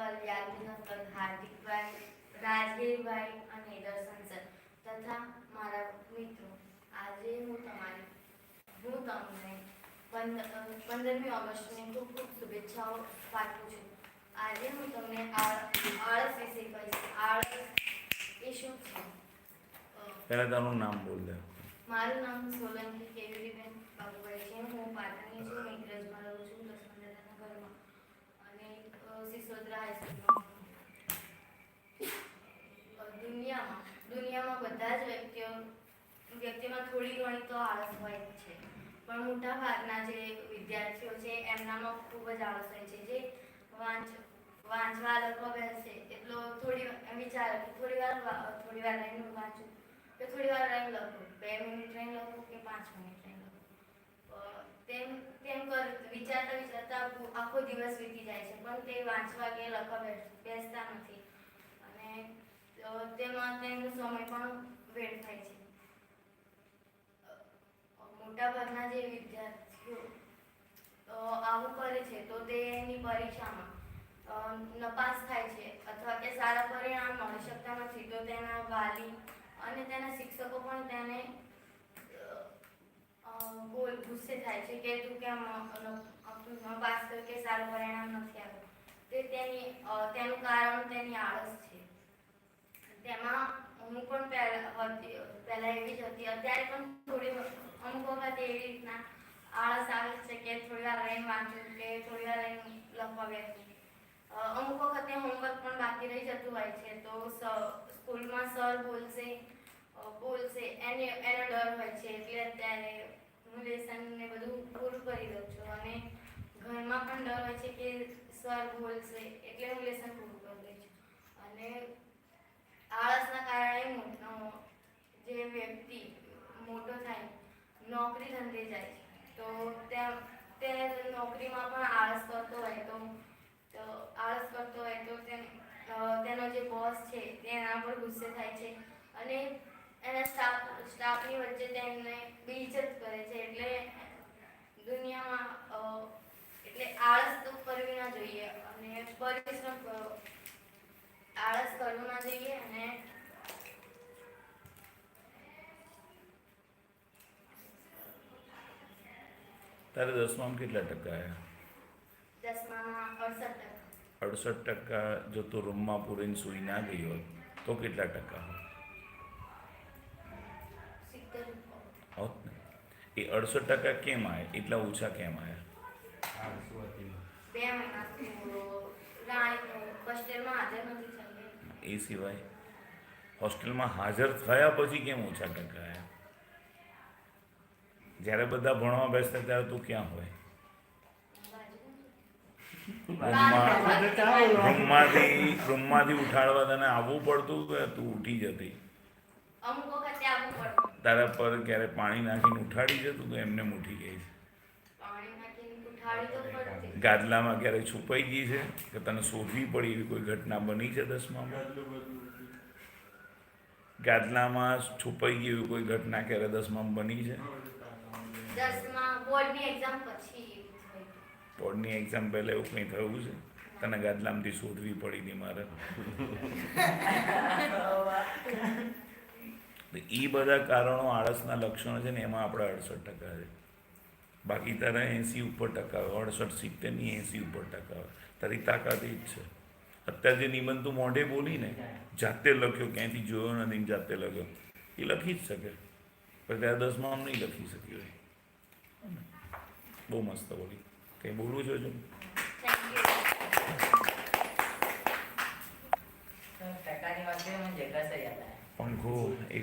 Uncle યાદવીન uncle હાર્દિકભાઈ રાજવીરભાઈ અને દર્શન sir તથા મારા મિત્રો. આજે હું તમારી હું તમને પંદ- પંદરમી ઓગસ્ટની ખૂબ ખૂબ શુભેચ્છાઓ પાઠવું છું. આજે હું તમને આળ- આળસ વિશે કહીશ. આળસ એ શું છે? પહેલાં તારું નામ બોલ દે. મારું નામ સોલંકી કેવીરીબેન બાબુભાઈ છે હું પાટણની છું મેઘરજમાં રહું છું લક્ષ્મણ દાદાના ઘરમાં અને અ, સિસોદરા હાઈસ્કૂલમાં દુનિયામાં દુનિયામાં બધા જ વ્યક્તિઓ, વ્યક્તિમાં થોડી ઘણી તો આળસ હોય છે. પણ મોટા ભાગના જે વિદ્યાર્થીઓ છે, એમનામાં ખૂબ જ આળસ હોય છે. જે વાંચ, વાંચવા લખવા બેસે એટલો થોડી વિચારે કે થોડી વાર થોડી વાર રહીને વાંચું. કે થોડી વાર રહીને લખું. બે મિનિટ રહીને લખું કે પાંચ મિનિટ રહીને લખું? તેમ તેમ કર, વિચારતા આખો- દિવસ વીતી જાય છે. પણ તે વાંચવા કે લખવા બેસતા નથી. અને તેમાં તેમનો સમય પણ વેડફાય છે. મોટાભાગના જે વિદ્યાર્થીઓ આવું કરે છે, તો તેની પરીક્ષામાં નપાસ થાય છે. અથવા કે સારા પરિણામ મળી શકતા નથી. તો તેના વાલી અને તેના શિક્ષકો પણ તેને બોલ ગુસ્સે થાય છે કે તું કેમ અ, ન- ન પાસ કર કે સારું પરિણામ નથી આવ્યું. તે તેની તેનું કારણ તેની આળસ છે. તેમાં હું પણ પહેલાં પહેલાં એવી જ હતી. અત્યારે પણ થોડી અમુક વખત એવી રીતના આળસ આવે છે કે થોડી વાર રહીને વાંચું કે થોડી વાર રહીને લખવા બેસું. અમુક વખતે હોમવર્ક પણ બાકી રહી જતું હોય છે. તો સ્કૂલમાં સર બોલશે બોલશે. એને એનો ડર હોય છે. એટલે અત્યારે હું લેસન ને બધું પૂરું કરી દઉં છું. અને ઘરમાં પણ ડર હોય છે કે સર બોલશે એટલે હું લેસન પૂરું કરી દઉં છું. અને આળસના કારણે જે વ્યક્તિ મોટો થાય, નોકરી ધંધે જાય તો ત્યાં તે નોકરીમાં પણ આળસ કરતો હોય તો તો આળસ કરતો હોય તો તેનો જે બોસ છે તે એના પર ગુસ્સે થાય છે. અને એના સ્ટાફ સ્ટાફની વચ્ચે તેમને બેઇજ્જત કરે છે. એટલે દુનિયામાં એટલે આળસ તો કરવી ના જોઈએ. અને પરિશ્રમ કરો. આળસ કરવું ના જોઈએ અને તારે દસમામાં કેટલા ટકા આવ્યા દસમામાં અડસઠ ટકા. અડસઠ ટકા જો તું રૂમમાં પૂરીને સૂઈ ના ગઈ હોત તો કેટલા ટકા હોત સિત્તેર ઉપર. હોત ને એ અડસઠ ટકા કેમ આવ્યા એટલા ઓછા કેમ આવ્યા એ સિવાય હોસ્ટેલમાં હાજર થયા પછી કેમ ઓછા ટકા આવ્યા જ્યારે બધા ભણવા બેસતા ત્યારે તું ક્યાં હોય? રૂમમાં રૂમમાંથી રૂમમાંથી ઉઠાડવા તને આવવું પડતું કે તું ઉઠી જતી? અમુક વખતે આવવું પડતું. તારા પર ક્યારે પાણી નાખીને ઉઠાડી જતું તો એમને ઉઠી ગઈ છે. પાણી નાખીને ઉઠાડી તો પડતી ગાદલામાં ક્યારે છુપાઈ ગઈ છે કે તને શોધવી પડી એવી કોઈ ઘટના બની છે દસમામાં? ગાદલામાં છુપાઈ ગઈ એવી કોઈ ઘટના ક્યારે દસમામાં બની છે? બોર્ડની એક્ઝામ પહેલાં એવું કંઈ થયું છે? તને ગાદલામાંથી શોધવી પડી હતી મારે. એ બધા કારણો આળસના લક્ષણો છે ને એમાં આપણે અડસઠ ટકા છે. બાકી તારા એંસી ઉપર ટકા આવે અડસઠ સિત્તેરની એંસી ઉપર ટકા આવે તારી તાકાત એ જ છે. અત્યારે જે નિબંધ તું મોઢે બોલી ને જાતે લખ્યો ક્યાંયથી જોયો નથી જાતે લખ્યો એ લખી જ શકે. પણ ત્યારે દસમાં આમ નહીં લખી શક્યો બહુ મસ્ત બોલી. કંઈ બોલવું છો આવે પંખો એક